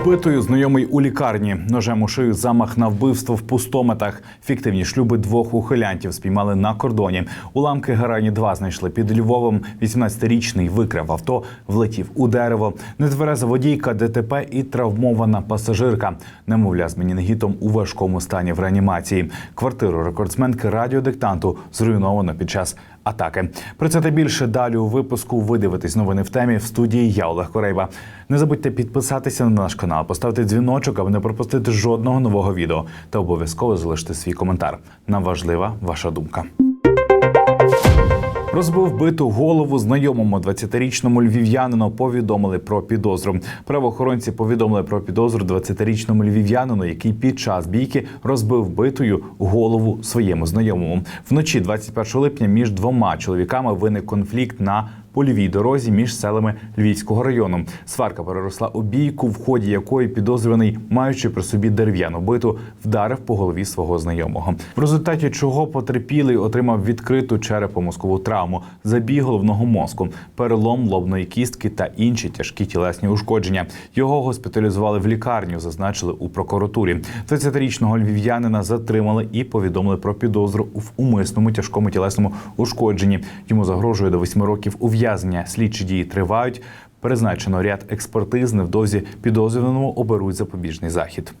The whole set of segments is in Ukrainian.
Розбив битою знайомий у лікарні. Ножем у шию замах на вбивство в пустометах. Фіктивні шлюби двох ухилянтів спіймали на кордоні. Уламки Герані 2 знайшли під Львовом. 18-річний викрав авто, влетів у дерево. Нетвереза водійка, ДТП і травмована пасажирка. Немовля з менінгітом у важкому стані в реанімації. Квартиру рекордсменки радіодиктанту зруйновано під час атаки. Про це та більше далі у випуску. Ви дивитесь новини в темі в студії. Я Олег Корейба. Не забудьте підписатися на наш канал, поставити дзвіночок, аби не пропустити жодного нового відео. Та обов'язково залиште свій коментар. Нам важлива ваша думка. Розбив биту голову знайомому 20-річному львів'янину. Повідомили про підозру. Правоохоронці повідомили про підозру 20-річному львів'янину, який під час бійки розбив битою голову своєму знайомому. Вночі 21 липня між двома чоловіками виник конфлікт на польовій дорозі між селами Львівського району. Сварка переросла у бійку, в ході якої підозрюваний, маючи при собі дерев'яну биту, вдарив по голові свого знайомого. В результаті чого потерпілий отримав відкриту черепно-мозкову травму, забій головного мозку, перелом лобної кістки та інші тяжкі тілесні ушкодження. Його госпіталізували в лікарню, зазначили у прокуратурі. 20-річного львів'янина затримали і повідомили про підозру в умисному тяжкому тілесному ушкодженні. Йому загрожує до 8 років ув'язнення. Слідчі дії тривають. Призначено ряд експертиз. Невдовзі підозрюваному оберуть запобіжний захід.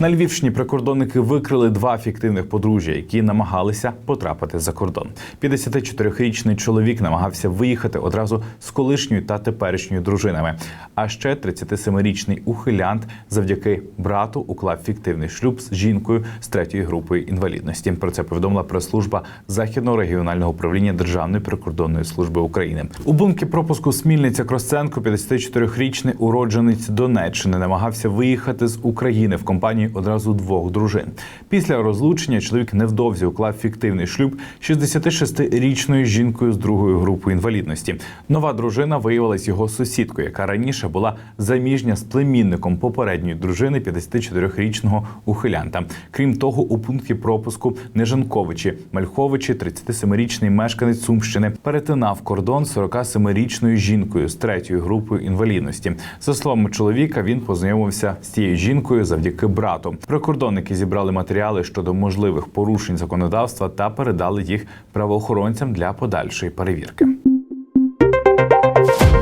На Львівщині прикордонники викрили два фіктивних подружжя, які намагалися потрапити за кордон. 54-річний чоловік намагався виїхати одразу з колишньою та теперішньою дружинами. А ще 37-річний ухилянт завдяки брату уклав фіктивний шлюб з жінкою з третьої групою інвалідності. Про це повідомила прес-служба західного регіонального управління Державної прикордонної служби України. У бункі пропуску Смільниця Кросценко, 54-річний уродженець Донеччини, намагався виїхати з України в компанії одразу двох дружин. Після розлучення чоловік невдовзі уклав фіктивний шлюб 66-річною жінкою з другою групою інвалідності. Нова дружина виявилась його сусідкою, яка раніше була заміжня з племінником попередньої дружини 54-річного ухилянта. Крім того, у пункті пропуску Нежанковичі Мальховичі, 37-річний мешканець Сумщини, перетинав кордон з 47-річною жінкою з третьою групою інвалідності. За словами чоловіка, він познайомився з цією жінкою завдяки брату. Прикордонники зібрали матеріали щодо можливих порушень законодавства та передали їх правоохоронцям для подальшої перевірки.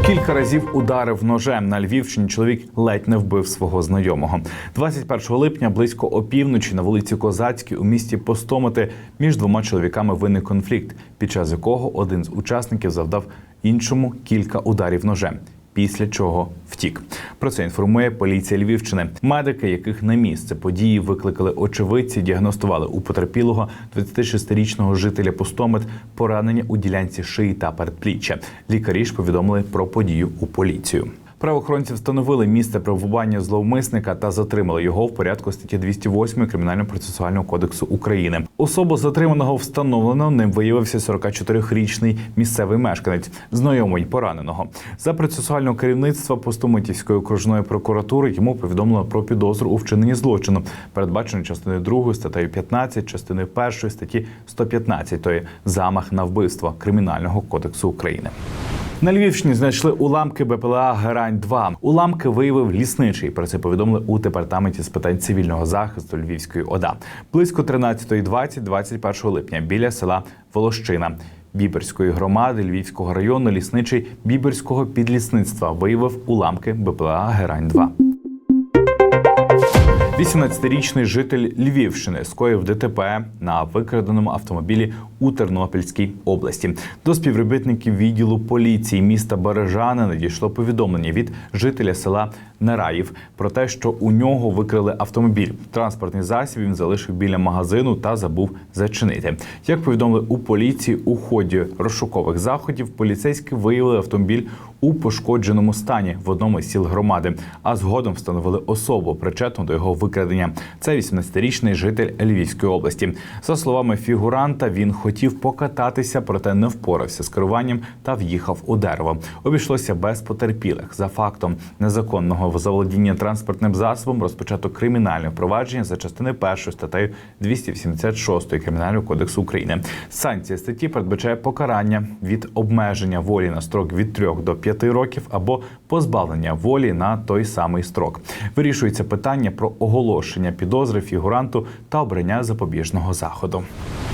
Кілька разів ударив ножем на Львівщині. Чоловік ледь не вбив свого знайомого. 21 липня близько опівночі на вулиці Козацькій у місті Постомити між двома чоловіками виник конфлікт, під час якого один з учасників завдав іншому кілька ударів ножем. Після чого втік. Про це інформує поліція Львівщини. Медики, яких на місце події викликали очевидці, діагностували у потерпілого 26-річного жителя Пустомет поранення у ділянці шиї та передпліччя. Лікарі ж повідомили про подію у поліцію. Правоохоронці встановили місце перебування зловмисника та затримали його в порядку статті 208 кримінально-процесуального кодексу України. Особу затриманого встановлено ним виявився 44-річний місцевий мешканець, знайомий пораненого. За процесуального керівництва Постомитівської окружної прокуратури йому повідомили про підозру у вчиненні злочину, передбачено частиною 2 статтею 15, частиною 1 статті 115 замах на вбивство кримінального кодексу України. На Львівщині знайшли уламки БПЛА Герань 2 Уламки виявив лісничий. Про це повідомили у департаменті з питань цивільного захисту Львівської ОДА. Близько 13.20 21 липня біля села Волощина. Біберської громади Львівського району лісничий біберського підлісництва виявив уламки БПЛА Герань 2 18-річний житель Львівщини скоїв ДТП на викраденому автомобілі у Тернопільській області. До співробітників відділу поліції міста Бережани надійшло повідомлення від жителя села Нераїв про те, що у нього викрили автомобіль. Транспортний засіб він залишив біля магазину та забув зачинити. Як повідомили у поліції, у ході розшукових заходів поліцейські виявили автомобіль у пошкодженому стані в одному з сіл громади, а згодом встановили особу, причетну до його викрадення. Це 18-річний житель Львівської області. За словами фігуранта, він хотів покататися, проте не впорався з керуванням та в'їхав у дерево. Обійшлося без потерпілих. За фактом незаконного заволодіння транспортним засобом розпочато кримінальне впровадження за частиною першої статтею 286 кримінального кодексу України. Санкція статті передбачає покарання від обмеження волі на строк від 3 до 5 років або позбавлення волі на той самий строк. Вирішується питання про оголошення підозри фігуранту та обрання запобіжного заходу.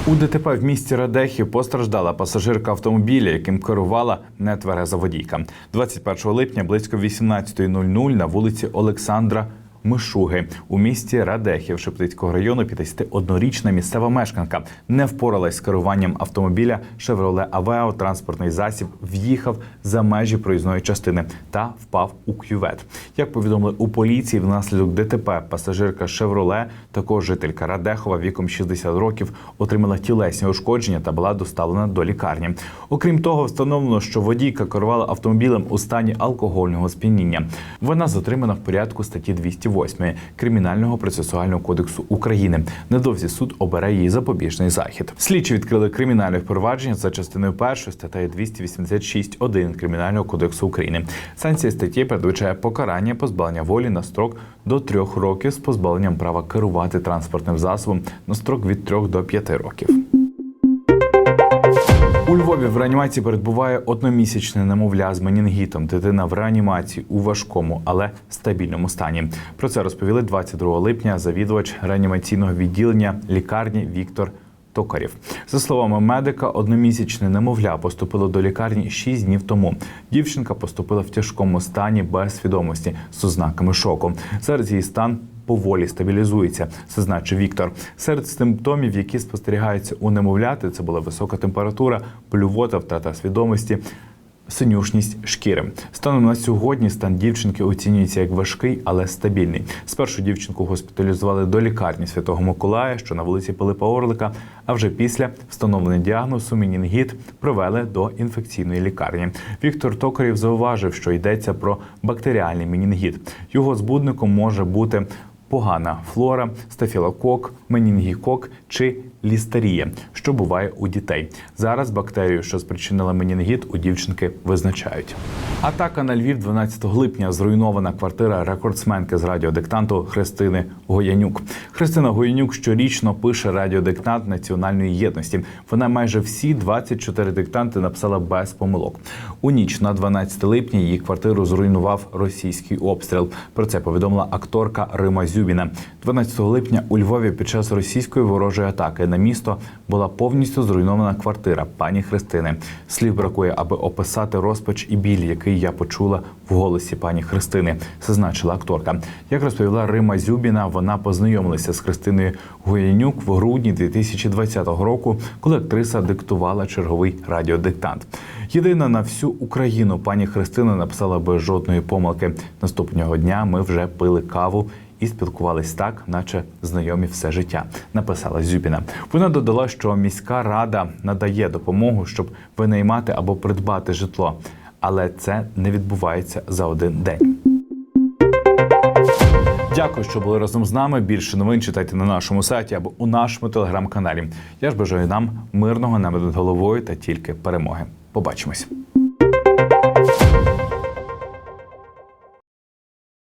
У ДТП в місті Радехів постраждала пасажирка автомобіля, яким керувала нетвереза водійка. 21 липня близько 18.00 на вулиці Олександра. Мишуги у місті Радехів Шептицького району 51-річна місцева мешканка не впоралась з керуванням автомобіля Chevrolet Aveo. Транспортний засіб в'їхав за межі проїзної частини та впав у кювет. Як повідомили у поліції, внаслідок ДТП пасажирка Chevrolet, також жителька Радехова віком 60 років, отримала тілесні ушкодження та була доставлена до лікарні. Окрім того, встановлено, що водійка керувала автомобілем у стані алкогольного сп'яніння. Вона затримана в порядку статті 208 Кримінального процесуального кодексу України. Недовзі суд обере її запобіжний захід. Слідчі відкрили кримінальне впровадження за частиною першої статтею 286.1 Кримінального кодексу України. Санкція статті передбачає покарання позбавлення волі на строк до трьох років з позбавленням права керувати транспортним засобом на строк від 3 до 5 років. У Львові в реанімації перебуває одномісячне немовля з менінгітом. Дитина в реанімації у важкому, але стабільному стані. Про це розповіли 22 липня завідувач реанімаційного відділення лікарні Віктор. Токарів за словами медика, одномісячне немовля поступило до лікарні 6 днів тому. Дівчинка поступила в тяжкому стані без свідомості з ознаками шоку. Зараз її стан поволі стабілізується, зазначив Віктор. Серед симптомів, які спостерігаються у немовляти, це була висока температура, блювота, втрата свідомості. Синюшність шкіри станом на сьогодні стан дівчинки оцінюється як важкий, але стабільний. Спершу дівчинку госпіталізували до лікарні Святого Миколая, що на вулиці Пилипа Орлика. А вже після встановлення діагнозу мінінгіт провели до інфекційної лікарні. Віктор Токарів зауважив, що йдеться про бактеріальний мінінгіт. Його збудником може бути погана флора, стафілокок, менінгікок чи лістарія, що буває у дітей. Зараз бактерію, що спричинила менінгіт, у дівчинки визначають. Атака на Львів 12 липня зруйнована квартира рекордсменки з радіодиктанту Христини Гоянюк. Христина Гоянюк щорічно пише радіодиктант національної єдності. Вона майже всі 24 диктанти написала без помилок. У ніч на 12 липня її квартиру зруйнував російський обстріл. Про це повідомила акторка Рима Зюбіна. 12 липня у Львові під час російської ворожої атаки на місто була повністю зруйнована квартира пані Христини. Слів бракує, аби описати розпач і біль, який я почула в голосі пані Христини, зазначила акторка. Як розповіла Рима Зюбіна, вона познайомилася з Христиною Гоянюк в грудні 2020 року, коли актриса диктувала черговий радіодиктант. Єдина на всю Україну пані Христина написала без жодної помилки. Наступного дня ми вже пили каву і спілкувались так, наче знайомі все життя. Написала Зюбіна. Вона додала, що міська рада надає допомогу, щоб винаймати або придбати житло, але це не відбувається за один день. Дякую, що були разом з нами. Більше новин читайте на нашому сайті або у нашому телеграм-каналі. Я ж бажаю нам мирного неба над головою та тільки перемоги. Побачимось.